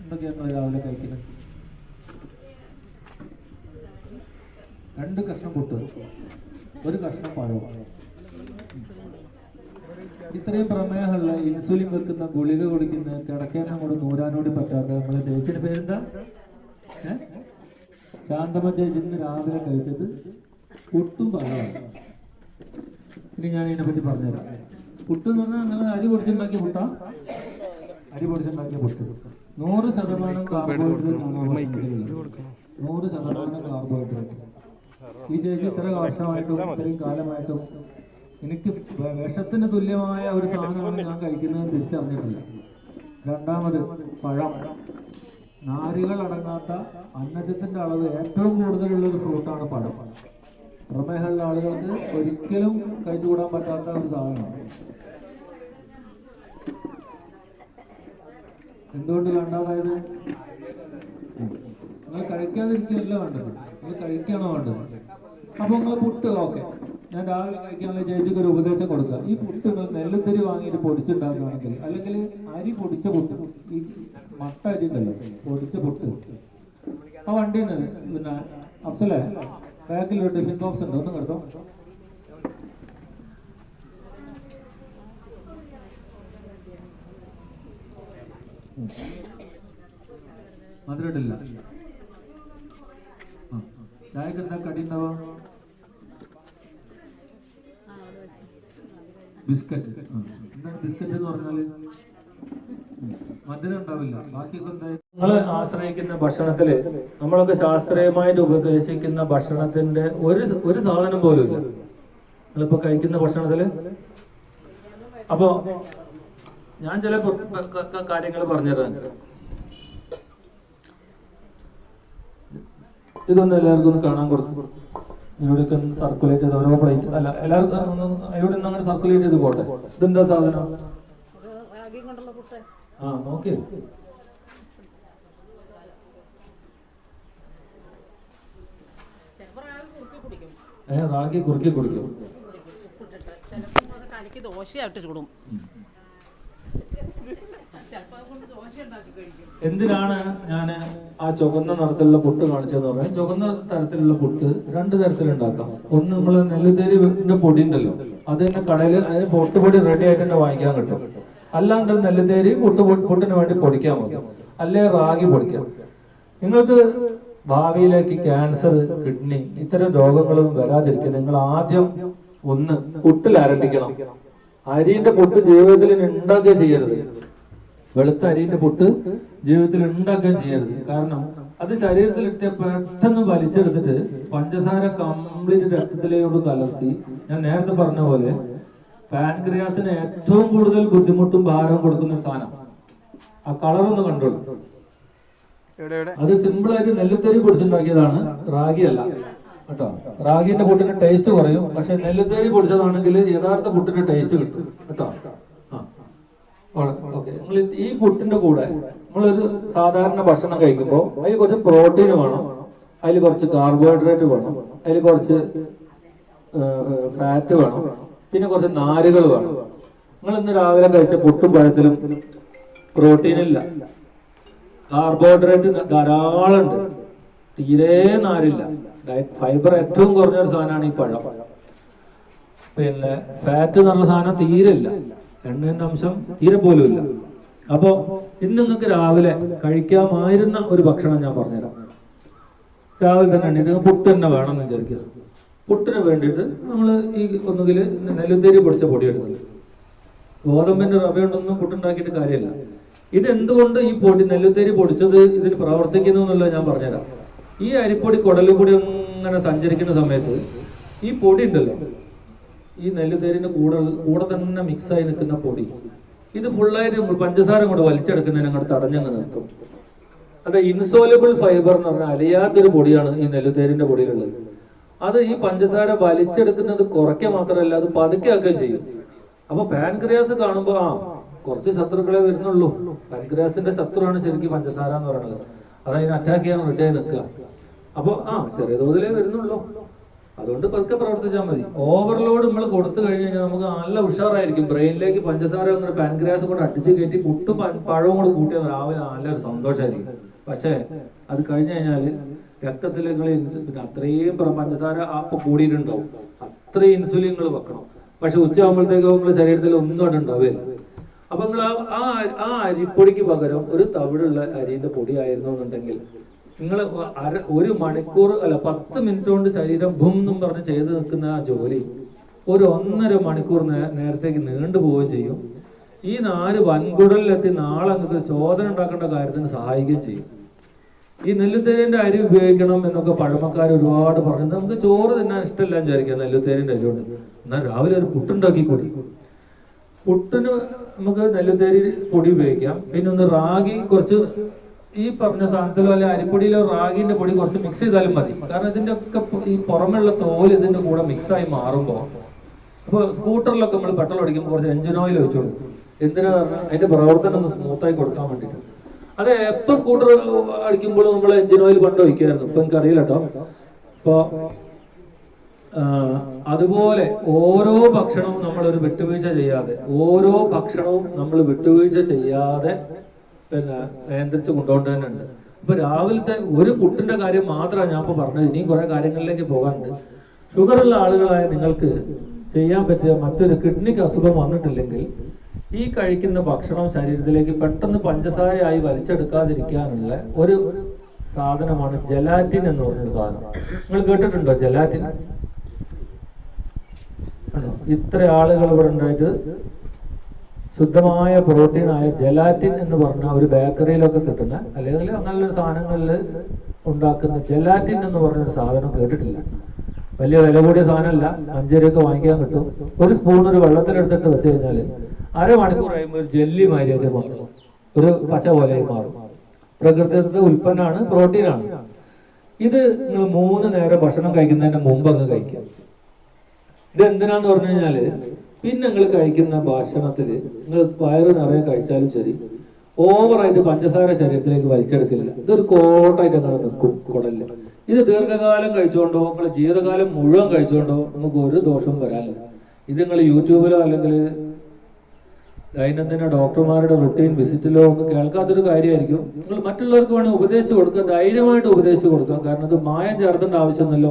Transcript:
നിങ്ങൾ രാവിലെ കഴിക്കുന്നത് രണ്ട് കഷ്ണം പൊട്ട് ഒരു കഷ്ണം പഴവും ഇത്രയും പ്രമേഹമുള്ള ഇൻസുലിൻ വെക്കുന്ന ഗുളിക കുടിക്കുന്ന കിടക്കാൻ അങ്ങോട്ട് നൂരാനോടി പറ്റാത്ത നമ്മളെ ചേച്ചിയുടെ പേരെന്താ? ശാന്തമ ശാന്തമ്മ ചേച്ചി രാവിലെ കഴിച്ചത് പുട്ടും പഴമാണ് ഇനി ഞാൻ ഇതിനെ പറ്റി പറഞ്ഞുതരാം. പുട്ട് എന്ന് പറഞ്ഞാൽ നിങ്ങൾ അരി പൊടിച്ചുണ്ടാക്കിയ പുട്ടാ? അരി പൊടിച്ചുണ്ടാക്കിയ പുട്ട്. നൂറ് ശതമാനം കാർബോഹൈഡ്രേറ്റ്. നൂറ് ശതമാനം കാർബോഹൈഡ്രേറ്റ് ഈ ചേച്ചി ഇത്ര വർഷമായിട്ടും ഇത്രയും കാലമായിട്ടും എനിക്ക് വിഷത്തിന് തുല്യമായ ഒരു സാധനമാണ് ഞാൻ കഴിക്കുന്നത് തിരിച്ചറിഞ്ഞിട്ടില്ല. രണ്ടാമത് പഴം. നാരുകൾ അടങ്ങാത്ത അന്നജത്തിന്റെ അളവ് ഏറ്റവും കൂടുതലുള്ള ഒരു ഫ്രൂട്ടാണ് പഴം. പ്രമേഹമുള്ള ആളുകൾക്ക് ഒരിക്കലും കഴിച്ചുകൂടാൻ പറ്റാത്ത ഒരു സാധനമാണ്. എന്തുകൊണ്ട് വേണ്ടാതായത്? നിങ്ങൾ കഴിക്കാതിരിക്കുകയല്ല വേണ്ടത്. നിങ്ങൾ കഴിക്കുകയാണോ വേണ്ടത്? അപ്പൊ നിങ്ങൾ പുട്ട് ഓക്കെ. ഞാൻ രാവിലെ കഴിക്കാനുള്ള ചേച്ചിക്ക് ഒരു ഉപദേശം കൊടുക്കുക ഈ പുട്ട് നിങ്ങൾ നെല്ലുത്തരി വാങ്ങിയിട്ട് പൊടിച്ചുണ്ടാക്കുകയാണെങ്കിൽ അല്ലെങ്കിൽ അരി പൊടിച്ച പുട്ട് ഈ മട്ട അരി ഉണ്ടല്ലോ പൊടിച്ച പുട്ട്. ആ വണ്ടിയിൽ നിന്ന് പിന്നെ അഫ്സലേ ബാക്കിൽ ഒരു ടിഫിൻ ബോക്സ് ഉണ്ട്. ഒന്നും കിടത്തോ? മധുരമിട്ടില്ല. ആ. ചായക്ക് എന്താ കടി ഉണ്ടാവാ? ബിസ്ക്കറ്റ്. എന്താണ് ബിസ്ക്കറ്റ് എന്ന് പറഞ്ഞാൽ. മധുരം ഉണ്ടാവില്ല. ബാക്കിയൊക്കെ എന്താ നിങ്ങൾ ആശ്രയിക്കുന്ന ഭക്ഷണത്തിൽ നമ്മളൊക്കെ ശാസ്ത്രീയമായിട്ട് ഉപദേശിക്കുന്ന ഭക്ഷണത്തിന്റെ ഒരു ഒരു സാധനം പോലും ഇല്ല നിങ്ങളിപ്പോ കഴിക്കുന്ന ഭക്ഷണത്തിൽ? അപ്പോ ഞാൻ ചില കാര്യങ്ങൾ പറഞ്ഞുതരാൻ ഇതൊന്ന് എല്ലാവർക്കും ഒന്ന് കാണാൻ കൊടുത്തു ഇവിടെ ഒന്ന് സർക്കുലേറ്റ് ചെയ്ത്? ഓരോ പ്ലേറ്റ് അല്ല എല്ലാവർക്കും ഇവിടെ നിന്ന് അങ്ങനെ സർക്കുലേറ്റ് ചെയ്ത് പോട്ടെ. ഇതെന്താ സാധനം? ആ നോക്കി. ചിലപ്പോൾ റാഗി കുറുക്കി കുടിക്കും. ഏ റാഗി കുറുക്കി കുടിക്കും. ദോശയായിട്ട് ചൂടും ചിലപ്പോൾ അതുകൊണ്ട് ദോശ ഉണ്ടാക്കി കഴിക്കും എന്തിനാണ് ഞാൻ ആ ചുവന്ന നിറത്തിലുള്ള പുട്ട് കാണിച്ചതെന്ന് പറഞ്ഞാൽ ചുവന്ന തരത്തിലുള്ള പുട്ട് രണ്ട് തരത്തിലുണ്ടാക്കാം. ഒന്ന് നമ്മൾ നെല്ലുതേരിന്റെ പൊടി ഉണ്ടല്ലോ അത് തന്നെ കടയിൽ അതിന് പൊട്ടുപൊടി റെഡി ആയിട്ട് തന്നെ വാങ്ങിക്കാൻ കിട്ടും. അല്ലാണ്ട് നെല്ലുതേരി പുട്ട് പുട്ടിന് വേണ്ടി പൊടിക്കാൻ മതി. അല്ലെ റാഗി പൊടിക്കാം. നിങ്ങൾക്ക് ഭാവിയിലേക്ക് ക്യാൻസർ കിഡ്നി ഇത്തരം രോഗങ്ങളും വരാതിരിക്കാൻ നിങ്ങൾ ആദ്യം ഒന്ന് പുട്ടിൽ ആരംഭിക്കണം. അരിന്റെ പുട്ട് ജീവിതത്തിൽ ഉണ്ടാക്കുക ചെയ്യരുത്. വെളുത്ത അരിന്റെ പുട്ട് ജീവിതത്തിൽ ഉണ്ടാക്കുകയും ചെയ്യരുത്. കാരണം അത് ശരീരത്തിൽ എത്തിയ പെട്ടെന്ന് വലിച്ചെടുത്തിട്ട് പഞ്ചസാര കംപ്ലീറ്റ് രക്തത്തിലോട് കലർത്തി ഞാൻ നേരത്തെ പറഞ്ഞ പോലെ പാൻക്രിയാസിന് ഏറ്റവും കൂടുതൽ ബുദ്ധിമുട്ടും ഭാരവും കൊടുക്കുന്ന സാധനം. ആ കളർ ഒന്ന് കണ്ടോളൂ. അത് സിമ്പിൾ ആയിട്ട് നെല്ലുത്തരി പൊടിച്ചുണ്ടാക്കിയതാണ്. റാഗി അല്ല. കേട്ടോ? റാഗിന്റെ പുട്ടിന് ടേസ്റ്റ് കുറയും. പക്ഷെ നെല്ലുത്തേരി പൊടിച്ചതാണെങ്കിൽ യഥാർത്ഥ പുട്ടിന്റെ ടേസ്റ്റ് കിട്ടും. കേട്ടോ? നിങ്ങൾ ഈ പുട്ടിന്റെ കൂടെ നമ്മളൊരു സാധാരണ ഭക്ഷണം കഴിക്കുമ്പോൾ അതിൽ കുറച്ച് പ്രോട്ടീൻ വേണം. അതിൽ കുറച്ച് കാർബോഹൈഡ്രേറ്റ് വേണം. അതിൽ കുറച്ച് ഫാറ്റ് വേണം. പിന്നെ കുറച്ച് നാരുകൾ വേണം. നിങ്ങൾ ഇന്ന് രാവിലെ കഴിച്ച പുട്ടും പഴത്തിലും പ്രോട്ടീൻ ഇല്ല. കാർബോഹൈഡ്രേറ്റ് ധാരാളം ഉണ്ട്. തീരെ നാരില്ല. ഡയറ്റ് ഫൈബർ ഏറ്റവും കുറഞ്ഞൊരു സാധനമാണ് ഈ പഴം. പിന്നെ ഫാറ്റ് എന്നുള്ള സാധനം തീരെ എണ്ണയുടെ അംശം തീരെ പോലുമില്ല. അപ്പോ ഇന്ന് നിങ്ങൾക്ക് രാവിലെ കഴിക്കാമായിരുന്ന ഒരു ഭക്ഷണം ഞാൻ പറഞ്ഞുതരാം. രാവിലെ തന്നെ എണ്ണീറ്റ് പുട്ട് തന്നെ വേണം വേണമെന്ന് വിചാരിക്കുക. പുട്ടിന് വേണ്ടിയിട്ട് നമ്മൾ ഈ ഒന്നുകിൽ നെല്ലുത്തേരി പൊടിച്ച പൊടി എടുക്കുന്നത് ഗോതമ്പിന്റെ റവ കൊണ്ടൊന്നും പുട്ടുണ്ടാക്കിയിട്ട് കാര്യമില്ല. ഇത് എന്തുകൊണ്ട് ഈ പൊടി നെല്ലുത്തേരി പൊടിച്ചത് ഇതിന് പ്രവർത്തിക്കുന്നു എന്നുള്ളത് ഞാൻ പറഞ്ഞുതരാം. ഈ അരിപ്പൊടി കുടലുപൊടി അങ്ങനെ സഞ്ചരിക്കുന്ന സമയത്ത് ഈ പൊടി ഉണ്ടല്ലോ ഈ നെല്ലുതേരിന്റെ കൂടെ കൂടെ തന്നെ മിക്സ് ആയി നിൽക്കുന്ന പൊടി. ഇത് ഫുള്ളായിട്ട് പഞ്ചസാര കൊണ്ട് വലിച്ചെടുക്കുന്നതിന് അങ്ങോട്ട് തടഞ്ഞങ്ങ് നിർത്തും. അത് ഇൻസോലബിൾ ഫൈബർ എന്ന് പറഞ്ഞാൽ അലിയാത്തൊരു പൊടിയാണ് ഈ നെല്ലുതേരിന്റെ പൊടിയിലുള്ളത്. അത് ഈ പഞ്ചസാര വലിച്ചെടുക്കുന്നത് കുറയ്ക്കുക മാത്രമല്ല അത് പതുക്കെ ആക്കുകയും ചെയ്യും. അപ്പൊ പാൻക്രിയാസ് കാണുമ്പോ ആ കുറച്ച് ശത്രുക്കളെ വരുന്നുള്ളൂ. പാൻക്രിയാസിന്റെ ശത്രുവാണ് ശരിക്കും പഞ്ചസാര എന്ന് പറയുന്നത്. അത് അതിനെ അറ്റാക്ക് ചെയ്യാൻ റെഡിയായി നിൽക്കുക. അപ്പൊ ആ ചെറിയ തോതിലേ വരുന്നുള്ളൂ. അതുകൊണ്ട് പതുക്കെ പ്രവർത്തിച്ചാൽ മതി. ഓവർലോഡ് നമ്മൾ കൊടുത്തു കഴിഞ്ഞ് കഴിഞ്ഞാൽ നമുക്ക് നല്ല ഉഷാറായിരിക്കും. ബ്രെയിനിലേക്ക് പഞ്ചസാര അങ്ങനെ പാൻക്രിയാസ് കൂടെ അടിച്ച് കയറ്റി പുട്ടും പഴവും കൂടെ കൂട്ടിയാൽ രാവിലെ നല്ലൊരു സന്തോഷമായിരിക്കും പക്ഷേ അത് കഴിഞ്ഞു കഴിഞ്ഞാൽ രക്തത്തിൽ നിങ്ങൾ ഇൻസുലിൻ അത്രയും പഞ്ചസാര അപ്പൊ കൂടിയിട്ടുണ്ടാവും അത്രയും ഇൻസുലിൻ നിങ്ങൾ വെക്കണം. പക്ഷെ ഉച്ചയാകുമ്പോഴത്തേക്കും നിങ്ങൾ ശരീരത്തിൽ ഒന്നും അവിടെ ഉണ്ടാവില്ല അപ്പൊ നിങ്ങൾ ആ ആ അരിപ്പൊടിക്ക് പകരം ഒരു തവിടുള്ള അരിന്റെ പൊടി ആയിരുന്നു എന്നുണ്ടെങ്കിൽ നിങ്ങൾ അര ഒരു മണിക്കൂർ അല്ല പത്ത് മിനിറ്റ് കൊണ്ട് ശരീരം ഭൂം എന്നും പറഞ്ഞ് ചെയ്ത് നിൽക്കുന്ന ആ ജോലി ഒരു ഒന്നര മണിക്കൂർ നേരത്തേക്ക് നീണ്ടു പോവുകയും ചെയ്യും. ഈ നാല് വൻകുടലിലെത്തി നാളെ നിങ്ങൾക്ക് ചോദന ഉണ്ടാക്കേണ്ട കാര്യത്തിന് സഹായിക്കുകയും ചെയ്യും. ഈ നെല്ലുത്തേരിന്റെ അരി ഉപയോഗിക്കണം എന്നൊക്കെ പഴമക്കാർ ഒരുപാട് പറഞ്ഞു നമുക്ക് ചോറ് തിന്നാൻ ഇഷ്ടമല്ല വിചാരിക്കാം നെല്ലുത്തേരിന്റെ അരി കൊണ്ട്. എന്നാൽ രാവിലെ ഒരു പുട്ടുണ്ടാക്കി കൂടി. പുട്ടിന് നമുക്ക് നെല്ലുത്തേരി പൊടി ഉപയോഗിക്കാം. പിന്നെ ഒന്ന് റാഗി കുറച്ച് ഈ പറഞ്ഞ സാധനത്തിലോ അല്ലെ അരിപ്പൊടിയിലോ റാഗിന്റെ പൊടി കുറച്ച് മിക്സ് ചെയ്താലും മതി. കാരണം ഇതിന്റെ ഒക്കെ ഈ പുറമെയുള്ള തോൽ ഇതിന്റെ കൂടെ മിക്സ് ആയി മാറുമ്പോൾ അപ്പൊ സ്കൂട്ടറിലൊക്കെ നമ്മൾ പെട്രോൾ അടിക്കുമ്പോൾ കുറച്ച് എഞ്ചിൻ ഓയിൽ വെച്ചോളൂ എന്തിനാ പറഞ്ഞാൽ അതിന്റെ പ്രവർത്തനം ഒന്ന് സ്മൂത്ത് ആയി കൊടുക്കാൻ വേണ്ടിയിട്ട്. അത് എപ്പോ സ്കൂട്ടർ അടിക്കുമ്പോൾ നമ്മൾ എഞ്ചിൻ ഓയിൽ കൊണ്ട് വയ്ക്കുമായിരുന്നു ഇപ്പൊ എനിക്ക് അറിയില്ല കേട്ടോ അതുപോലെ ഓരോ ഭക്ഷണവും നമ്മൾ ഒരു വിട്ടുവീഴ്ച ചെയ്യാതെ ഓരോ ഭക്ഷണവും നമ്മൾ വിട്ടുവീഴ്ച ചെയ്യാതെ പിന്നെ നിയന്ത്രിച്ച് കൊണ്ടുകൊണ്ട് തന്നെ ഉണ്ട് ഇപ്പൊ രാവിലത്തെ ഒരു പുട്ടിന്റെ കാര്യം മാത്രമാണ് ഞാൻ ഇപ്പൊ പറഞ്ഞത്. ഇനിയും കുറെ കാര്യങ്ങളിലേക്ക് പോകാനുണ്ട്. ഷുഗർ ഉള്ള ആളുകളായ നിങ്ങൾക്ക് ചെയ്യാൻ പറ്റിയ മറ്റൊരു കിഡ്നിക്ക് അസുഖം വന്നിട്ടില്ലെങ്കിൽ ഈ കഴിക്കുന്ന ഭക്ഷണം ശരീരത്തിലേക്ക് പെട്ടെന്ന് പഞ്ചസാരയായി വലിച്ചെടുക്കാതിരിക്കാനുള്ള ഒരു സാധനമാണ് ജലാറ്റിൻ എന്ന് പറഞ്ഞൊരു സാധനം. നിങ്ങൾ കേട്ടിട്ടുണ്ടോ ജലാറ്റിൻ ഇത്ര ആളുകൾ ഇവിടെ ഉണ്ടായിട്ട് ശുദ്ധമായ പ്രോട്ടീനായ ജലാറ്റിൻ എന്ന് പറഞ്ഞ ഒരു ബേക്കറിയിലൊക്കെ കിട്ടുന്ന അല്ലെങ്കിൽ അങ്ങനെയുള്ള സാധനങ്ങളിൽ ഉണ്ടാക്കുന്ന ജലാറ്റിൻ എന്ന് പറഞ്ഞ ഒരു സാധനം കേട്ടിട്ടില്ല. വലിയ വില കൂടിയ സാധനമല്ല. അഞ്ചരയൊക്കെ വാങ്ങിക്കാൻ കിട്ടും. ഒരു സ്പൂൺ ഒരു വെള്ളത്തിലെടുത്തിട്ട് വെച്ച് കഴിഞ്ഞാൽ അരമണിക്കൂർ കഴിയുമ്പോൾ ഒരു ജെല്ലി മാരിയായിട്ട് മാറും. ഒരു പച്ച പോലെ മാറും. പ്രകൃതിയുടെ ഉൽപ്പന്നമാണ് പ്രോട്ടീനാണ്. ഇത് നിങ്ങൾ മൂന്ന് നേരം ഭക്ഷണം കഴിക്കുന്നതിന് മുമ്പ് അങ്ങ് കഴിക്കാം ഇത് എന്തിനാന്ന് പറഞ്ഞു കഴിഞ്ഞാൽ പിന്നെ നിങ്ങൾ കഴിക്കുന്ന ഭക്ഷണത്തിൽ നിങ്ങൾ വയറ് നിറയെ കഴിച്ചാലും ശരി. ഓവറായിട്ട് പഞ്ചസാര ശരീരത്തിലേക്ക് വലിച്ചെടുക്കില്ല. ഇതൊരു കോട്ടായിട്ട് അങ്ങനെ നിൽക്കും കുടലിൽ. ഇത് ദീർഘകാലം കഴിച്ചുകൊണ്ടോ നിങ്ങൾ ജീവിതകാലം മുഴുവൻ കഴിച്ചുകൊണ്ടോ നമുക്ക് ഒരു ദോഷവും വരാനില്ല. ഇത് നിങ്ങൾ യൂട്യൂബിലോ അല്ലെങ്കിൽ ദൈനംദിന ഡോക്ടർമാരുടെ റുട്ടീൻ വിസിറ്റിലോ ഒന്നും കേൾക്കാത്തൊരു കാര്യമായിരിക്കും. നിങ്ങൾ മറ്റുള്ളവർക്ക് വേണമെങ്കിൽ ഉപദേശിച്ചു കൊടുക്കുക ധൈര്യമായിട്ട് ഉപദേശിച്ചു കൊടുക്കാം. കാരണം അത് മായം ചേർത്തേണ്ട ആവശ്യമൊന്നുമില്ല.